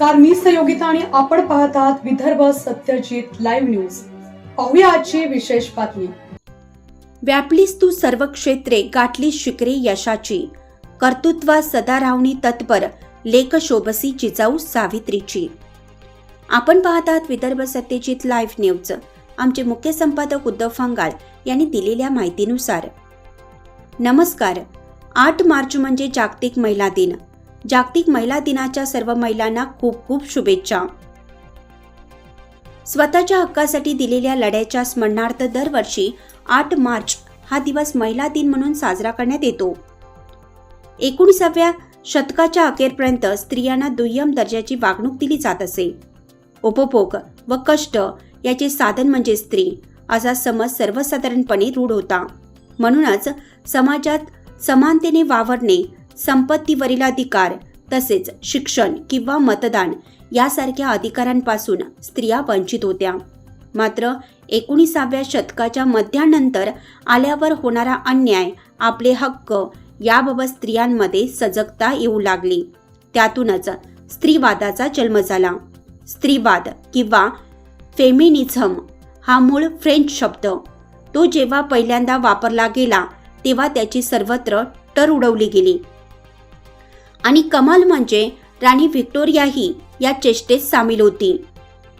नमस्कार मी सहयोगिता आणि आपण पाहत आहात विदर्भ सत्यजित लाईव्ह न्यूज. पाहूया आजची विशेष बातमी. व्यापलीस तू सर्व क्षेत्रे गाठली शिखरे यशाची. कर्तृत्वा सदारावणी तत्पर लेख शोभसी जिजाऊ सावित्रीची. आपण पाहत आहात विदर्भ सत्यजित लाईव्ह न्यूज. आमचे मुख्य संपादक उद्धव फंगाळ यांनी दिलेल्या माहितीनुसार. नमस्कार आठ मार्च म्हणजे जागतिक महिला दिन. जागतिक महिला दिनाच्या सर्व महिलांना खूप खूप शुभेच्छा. स्वतःच्या हक्कासाठी दिलेल्या लढ्याच्या स्मरणार्थ दरवर्षी आठ मार्च हा दिवस महिला दिन म्हणून साजरा करण्यात येतो. एकोणीसाव्या शतकाच्या अखेरपर्यंत स्त्रियांना दुय्यम दर्जाची वागणूक दिली जात असे. उपभोग व कष्ट याचे साधन म्हणजे स्त्री असा समज सर्वसाधारणपणे रूढ होता. म्हणूनच समाजात समानतेने वावरणे संपत्तीवरील अधिकार तसेच शिक्षण किंवा मतदान यासारख्या अधिकारांपासून स्त्रिया वंचित होत्या. मात्र एकोणीसाव्या शतकाच्या मध्यानंतर आल्यावर होणारा अन्याय आपले हक्क याबाबत स्त्रियांमध्ये सजगता येऊ लागली. त्यातूनच स्त्रीवादाचा जन्म झाला. स्त्रीवाद किंवा फेमिनिझम हा मूळ फ्रेंच शब्द. तो जेव्हा पहिल्यांदा वापरला गेला तेव्हा त्याची सर्वत्र टर उडवली गेली. आणि कमाल म्हणजे राणी व्हिक्टोरियाही या चेष्टेत सामील होती.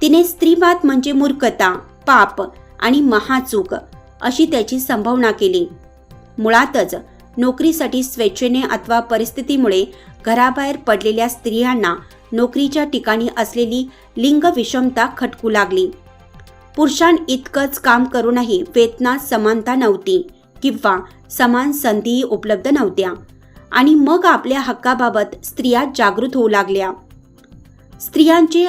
तिने स्त्रीवाद म्हणजे मूर्खता पाप आणि महाचूक अशी त्याची संभावना केली. मुळातच नोकरीसाठी स्वेच्छेने अथवा परिस्थितीमुळे घराबाहेर पडलेल्या स्त्रियांना नोकरीच्या ठिकाणी असलेली लिंग विषमता खटकू लागली. पुरुषां इतकंच काम करूनही वेतनात समानता नव्हती किंवा समान संधीही उपलब्ध नव्हत्या. आणि मग आपल्या हक्काबाबत स्त्रिया जागृत होऊ लागल्या. स्त्रियांचे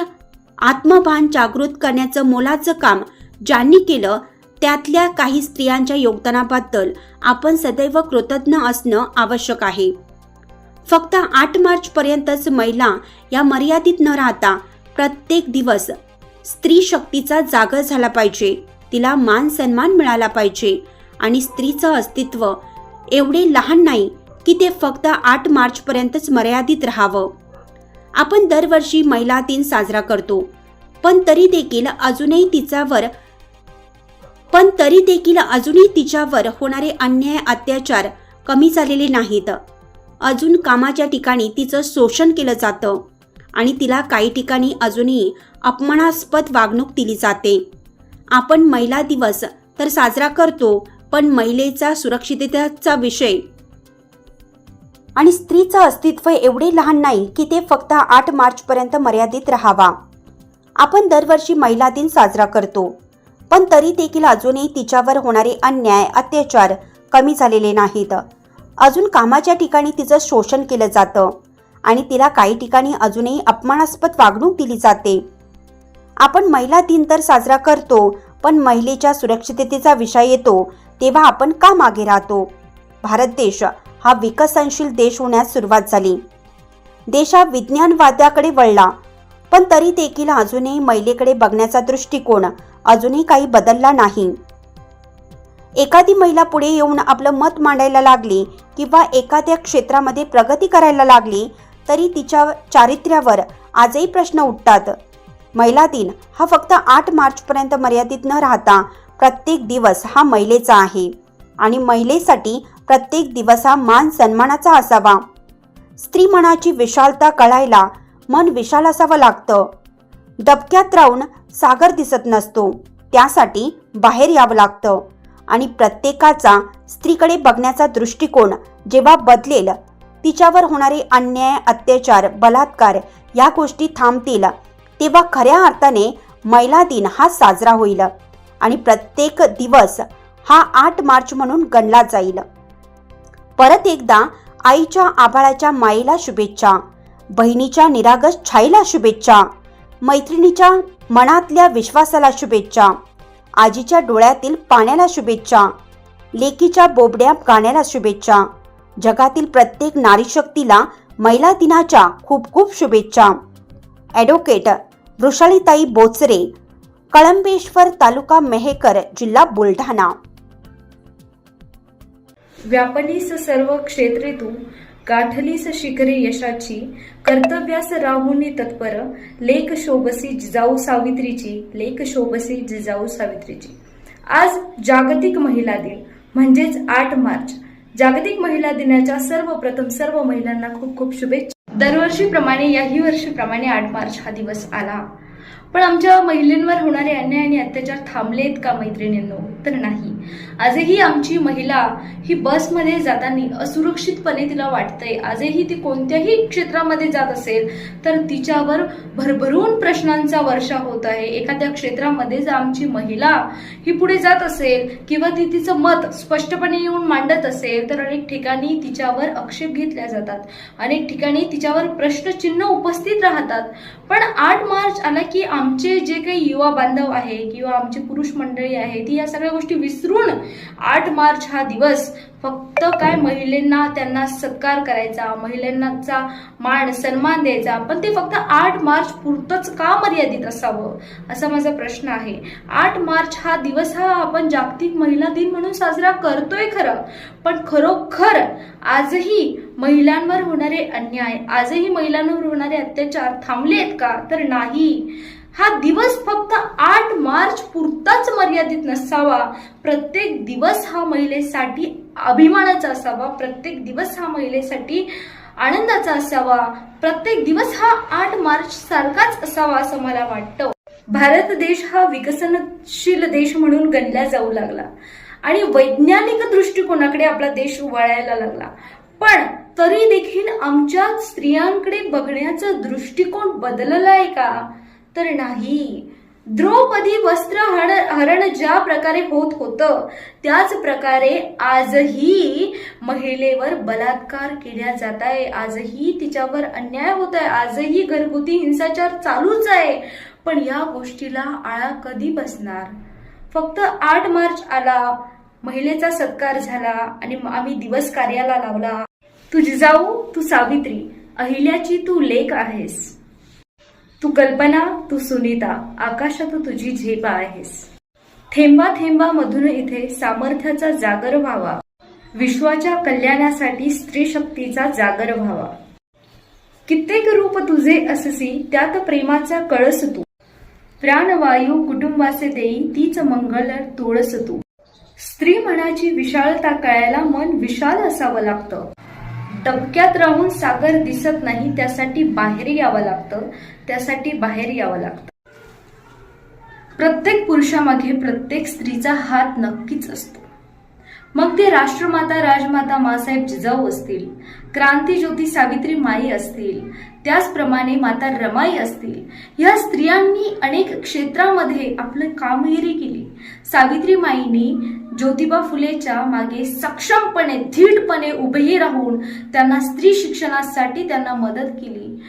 आत्मभान जागृत करण्याचं मोलाचं काम ज्यांनी केलं त्यातल्या काही स्त्रियांच्या योगदानाबद्दल आपण सदैव कृतज्ञ असणं आवश्यक आहे. फक्त आठ मार्च पर्यंतच महिला या मर्यादित न राहता प्रत्येक दिवस स्त्री शक्तीचा जागर झाला पाहिजे तिला मान सन्मान मिळाला पाहिजे आणि स्त्रीचं अस्तित्व एवढे लहान नाही की ते फक्त आठ मार्चपर्यंतच मर्यादित राहावं. आपण दरवर्षी महिला दिन साजरा करतो पण तरी देखील अजूनही तिच्यावर पण तरी देखील अजूनही तिच्यावर होणारे अन्याय अत्याचार कमी झालेले नाहीत. अजून कामाच्या ठिकाणी तिचं शोषण केलं जातं आणि तिला काही ठिकाणी अजूनही अपमानास्पद वागणूक दिली जाते. आपण महिला दिवस तर साजरा करतो पण महिलेचा सुरक्षिततेचा विषय आणि स्त्रीचं अस्तित्व एवढे लहान नाही की ते फक्त आठ मार्चपर्यंत मर्यादित राहावा. आपण दरवर्षी महिला दिन साजरा करतो. पण तरी देखील अजूनही तिच्यावर होणारे अन्याय अत्याचार कमी झालेले नाहीत. अजून कामाच्या ठिकाणी तिचं शोषण केलं जातं आणि तिला काही ठिकाणी अजूनही अपमानास्पद वागणूक दिली जाते. आपण महिला दिन तर साजरा करतो पण महिलेच्या सुरक्षिततेचा विषय येतो तेव्हा आपण का मागे राहतो? भारत देश हा विकसनशील देश होण्यास सुरुवात झाली. देश हा विज्ञानवादाकडे वळला पण तरी देखील अजूनही महिलेकडे बघण्याचा दृष्टिकोन अजूनही काही बदलला नाही. एखादी महिला पुढे येऊन आपलं मत मांडायला लागली किंवा एखाद्या क्षेत्रामध्ये प्रगती करायला लागली तरी तिच्या चारित्र्यावर आजही प्रश्न उठतात. महिला दिन हा फक्त आठ मार्चपर्यंत मर्यादित न राहता प्रत्येक दिवस हा महिलेचा आहे. आणि महिलेसाठी प्रत्येक दिवस हा मान सन्मानाचा असावा. स्त्री मनाची विशालता कळायला मन विशाल असावं लागतं. डबक्यात राहून सागर दिसत नसतो. त्यासाठी बाहेर यावं लागतं. आणि प्रत्येकाचा स्त्रीकडे बघण्याचा दृष्टिकोन जेव्हा बदलेल तिच्यावर होणारे अन्याय अत्याचार बलात्कार या गोष्टी थांबतील तेव्हा खऱ्या अर्थाने महिला दिन हा साजरा होईल. आणि प्रत्येक दिवस हा आठ मार्च म्हणून गणला जाईल. परत एकदा आईच्या आभाळाच्या मायेला शुभेच्छा बहिणीच्या निरागस छाईला शुभेच्छा मैत्रिणीच्या मनातल्या विश्वासाला शुभेच्छा आजीच्या डोळ्यातील पाण्याला शुभेच्छा लेकीच्या बोबड्या गाण्याला शुभेच्छा जगातील प्रत्येक नारीशक्तीला महिला दिनाच्या खूप खूप शुभेच्छा. ॲडव्होकेट वृषालीताई बोचरे कळंबेश्वर तालुका मेहेकर जिल्हा बुलढाणा. व्यापनीस सर्व क्षेत्रे तू गाठलीस शिखरे यशाची कर्तव्यास राहुनी तत्पर लेख शोभसी जिजाऊ सावित्रीची लेख शोभसी जिजाऊ सावित्रीची. आज जागतिक महिला दिन म्हणजेच आठ मार्च. जागतिक महिला दिनाच्या सर्वप्रथम सर्व महिलांना खूप खूप शुभेच्छा. दरवर्षीप्रमाणे याही वर्षीप्रमाणे आठ मार्च हा दिवस आला. पण आमच्या महिलांवर होणारे अन्याय आणि अत्याचार थांबलेत का मैत्रिणींनो? तर नाही. आजही आमची महिला ही बसमध्ये जाताना असुरक्षितपणे तिला वाटतंय. आजही ती कोणत्याही क्षेत्रामध्ये जात असेल तर तिच्यावर भरभरून प्रश्नांचा वर्षा होत आहे. एखाद्या क्षेत्रामध्ये जर आमची महिला ही पुढे जात असेल किंवा ती तिचं मत स्पष्टपणे येऊन मांडत असेल तर अनेक ठिकाणी तिच्यावर आक्षेप घेतल्या जातात. अनेक ठिकाणी तिच्यावर प्रश्नचिन्ह उपस्थित राहतात. पण आठ मार्च आला की आमचे जे काही युवा बांधव आहे किंवा आमची पुरुष मंडळी आहे ती या सगळ्या गोष्टी विसरून आठ मार्च हा दिवस फक्त काय महिलांना त्यांना सत्कार करायचा महिलांचा मान सन्मान द्यायचा पण ते फक्त आठ मार्च पुरतंच का मर्यादित असावं? असा माझा प्रश्न आहे. आठ मार्च हा दिवस हा आपण जागतिक महिला दिन म्हणून साजरा करतोय खरं पण खरोखर आजही महिलांवर होणारे अन्याय आजही महिलांवर होणारे अत्याचार थांबले आहेत का? तर नाही. हा दिवस फक्त आठ मार्च पुरताच मर्यादित नसावा. प्रत्येक दिवस हा महिलेसाठी अभिमानाचा असावा. प्रत्येक दिवस हा महिलेसाठी आनंदाचा असावा. प्रत्येक दिवस हा आठ मार्च सारखाच असावा असं मला वाटतं. भारत देश हा विकसनशील देश म्हणून गणला जाऊ लागला. आणि वैज्ञानिक दृष्टिकोनाकडे आपला देश वळायला लागला. पण तरी देखील आमच्या स्त्रियांकडे बघण्याचा दृष्टिकोन बदललाय का? तर नाही. द्रौपदी वस्त्र हरण हरण ज्या प्रकारे होत होतं त्याच प्रकारे आजही महिलेवर बलात्कार केल्या जात आहे आजही तिच्यावर अन्याय होत आहे आजही घरगुती हिंसाचार चालूच आहे. पण या गोष्टीला आळा कधी बसणार? फक्त आठ मार्च आला. महिलेचा सत्कार झाला आणि आम्ही दिवस कार्याला लावला. तू जिजाऊ तू सावित्री. अहिल्याची तू लेख आहेस. तू कल्पना तू सुनीता आकाशात तुझी झेप आहेस. थेंबा थेंबा मधून इथे सामर्थ्याचा जागर व्हावा. विश्वाच्या कल्याणासाठी स्त्री शक्तीचा जागर व्हावा. कित्येक रूप तुझे अससी त्यात प्रेमाचा कळस तू. प्राणवायू कुटुंबाचे देई तीच मंगल तोळस तू. स्त्री मनाची विशालता कळायला मन विशाल असावं लागतं. डबक्यात राहून सागर दिसत नाही त्यासाठी बाहेर यावं लागतं. त्यासाठी बाहेर यावं लागतं. प्रत्येक पुरुषामागे प्रत्येक स्त्रीचा हात नक्कीच असतो. मग ते राष्ट्रमाता राजमाता मासाहेब जिजाऊ असतील क्रांती ज्योती सावित्री माई असतील त्याचप्रमाणे माता रमाई असतील या स्त्रियांनी अनेक क्षेत्रामध्ये आपलं कामगिरी केली. सावित्री माईंनी ज्योतिबा फुलेच्या मागे सक्षमपणे धीटपणे उभे राहून त्यांना स्त्री शिक्षणासाठी त्यांना मदत केली.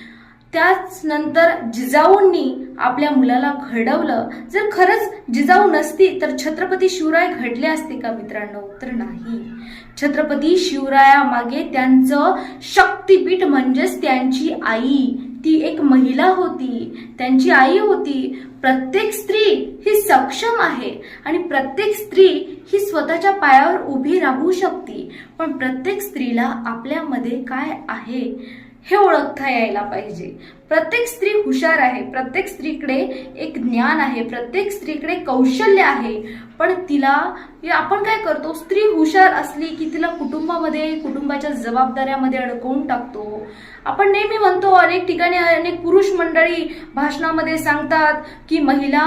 त्याच नंतर जिजाऊंनी आपल्या मुलाला घडवलं. जर खरंच जिजाऊ नसती तर छत्रपती शिवराय घडले असते का मित्रांनो? तर नाही. छत्रपती शिवरायामागे त्यांचं शक्तीपीठ म्हणजेच त्यांची आई. ती एक महिला होती. त्यांची आई होती. प्रत्येक स्त्री ही सक्षम आहे आणि प्रत्येक स्त्री ही स्वतःच्या पायावर उभी राहू शकते. पण प्रत्येक स्त्रीला आपल्यामध्ये काय आहे? हे ओळखता यायला पाहिजे. प्रत्येक स्त्री हुशार आहे प्रत्येक स्त्रीकडे एक ज्ञान आहे प्रत्येक स्त्रीकडे कौशल्य आहे. पण तिला आपण काय करतो? स्त्री हुशार असली की तिला कुटुंबामध्ये कुटुंबाच्या जबाबदाऱ्यामध्ये अडकवून टाकतो. आपण नेहमी म्हणतो अनेक ठिकाणी अनेक पुरुष मंडळी भाषणामध्ये सांगतात की महिला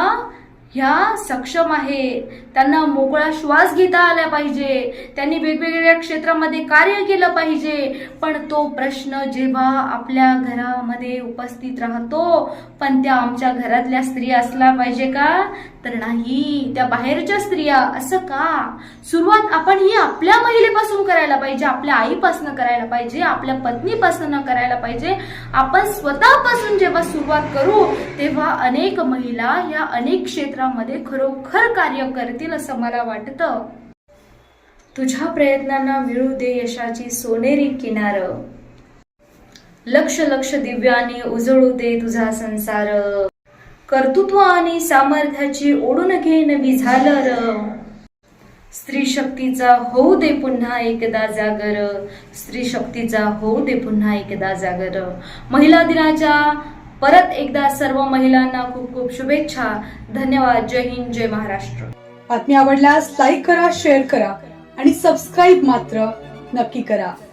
ह्या सक्षम आहे. त्यांना मोकळा श्वास घेता आला पाहिजे. त्यांनी वेगवेगळ्या क्षेत्रामध्ये कार्य केलं पाहिजे. पण तो प्रश्न जेव्हा आपल्या घरामध्ये उपस्थित राहतो पण त्या आमच्या घरातल्या स्त्रिया असला पाहिजे का? तर नाही त्या बाहेरच्या स्त्रिया. असं का? सुरुवात आपण ही आपल्या महिलेपासून करायला पाहिजे. आपल्या आईपासून करायला पाहिजे. आपल्या पत्नीपासून करायला पाहिजे. आपण स्वतःपासून जेव्हा सुरुवात करू तेव्हा अनेक महिला या अनेक क्षेत्रात क्षेत्रामध्ये खरोखर कार्य करतील असं मला वाटतं. तुझ्या प्रयत्नांना मिळू दे यशाची सोनेरी किनार. लक्ष लक्ष दिव्याने उजळू दे तुझा संसार. कर्तृत्व आणि सामर्थ्याची ओढून घे नवी झालर. स्त्री शक्तीचा होऊ दे पुन्हा एकदा जागर. स्त्री शक्तीचा होऊ दे पुन्हा एकदा जागर. महिला दिनाच्या परत एकदा सर्व महिलांना खूप खूप शुभेच्छा. धन्यवाद. जय हिंद जय महाराष्ट्र. बातमी आवडल्यास लाईक करा शेअर करा आणि सबस्क्राईब मात्र नक्की करा.